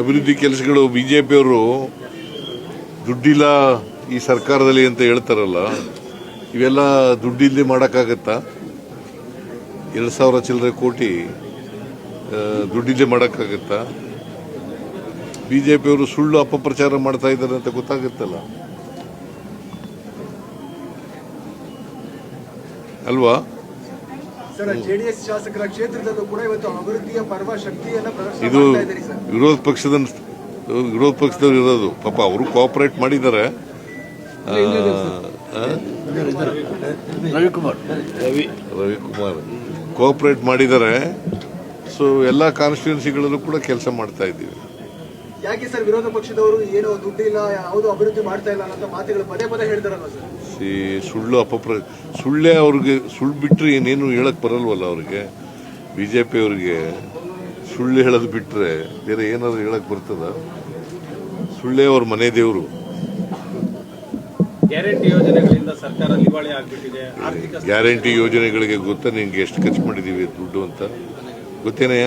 ಅಭಿವೃದ್ಧಿ ಕೆಲಸಗಳು ಪಿಯವರು ದುಡ್ಡಿಲ್ಲ ಈ ಸರ್ಕಾರದಲ್ಲಿ ಅಂತ ಹೇಳ್ತಾರಲ್ಲ, ಇವೆಲ್ಲ ದುಡ್ಡಿಲ್ಲದೆ ಮಾಡೋಕ್ಕಾಗತ್ತಾ? ಎರಡು ಸಾವಿರ ಚಿಲ್ಲರೆ ಕೋಟಿ ದುಡ್ಡಿಲ್ಲದೆ ಮಾಡೋಕ್ಕಾಗತ್ತಾ? ಬಿಜೆಪಿಯವರು ಸುಳ್ಳು ಅಪಪ್ರಚಾರ ಮಾಡ್ತಾ ಇದ್ದಾರೆ ಅಂತ ಗೊತ್ತಾಗುತ್ತಲ್ಲ? ಅಲ್ವಾ? ಜೆಡಿಎಸ್ ಶಾಸಕರ ಕ್ಷೇತ್ರದಲ್ಲೂ ಕೂಡ ಇವತ್ತು ಅಭಿವೃದ್ಧಿಯ ಪರ್ವ ಶಕ್ತಿಯನ್ನ ಇದು ಸರ್. ವಿರೋಧ ಪಕ್ಷದ ವಿರೋಧ ಪಕ್ಷದವ್ರು ಇರೋದು. ಪಾಪ ಅವರು ಕೋಆಪರೇಟ್ ಮಾಡಿದ್ದಾರೆ? ರವಿಕುಮಾರ್. ರವಿ ರವಿಕುಮಾರ್. ಕೋಆಪರೇಟ್ ಮಾಡಿದ್ದಾರೆ. ಸೊ ಎಲ್ಲ ಕಾನ್ಸ್ಟಿಟ್ಯೂನ್ಸಿಗಳಲ್ಲೂ ಕೂಡ ಕೆಲಸ ಮಾಡ್ತಾ ಇದ್ದೀವಿ. ಯಾಕೆ ಸರ್ ವಿರೋಧ ಪಕ್ಷದವರು ಏನು ದುಡ್ಡಿಲ್ಲ ಯಾವುದು ಅಭಿವೃದ್ಧಿ ಮಾಡ್ತಾ ಇಲ್ಲ ಅನ್ನೋ ಮಾತುಗಳು ಪದೇ ಪದೇ ಹೇಳ್ತಾರಲ್ಲ ಸರ್? ಸಿ ಸುಳ್ಳು ಅಪಪ್ರ ಸುಳ್ಳೇ ಅವ್ರಿಗೆ ಸುಳ್ಳು ಬಿಟ್ಟರೆ ಏನೇನು ಹೇಳಕ್ ಬರಲ್ವಲ್ಲ ಅವ್ರಿಗೆ? ಬಿ ಜೆ ಪಿ ಅವರಿಗೆ ಸುಳ್ಳು ಹೇಳೋದು ಬಿಟ್ಟರೆ ಬೇರೆ ಏನಾದ್ರು ಹೇಳಕ್ ಬರ್ತದ? ಸುಳ್ಳೇ ಅವ್ರ ಮನೆ ದೇವರು. ಗ್ಯಾರಂಟಿ ಯೋಜನೆಗಳಿಂದ ಸರ್ಕಾರ ದಿವಾಳಿ ಆಗ್ಬಿಟ್ಟಿದೆ. ಆರ್ಥಿಕ ಗ್ಯಾರಂಟಿ ಯೋಜನೆಗಳಿಗೆ ಗೊತ್ತಾ ನಿಂಗೆ ಎಷ್ಟು ಖರ್ಚು ಮಾಡಿದೀವಿ ದುಡ್ಡು ಅಂತ? ಗೊತ್ತೇನಯ್ಯ?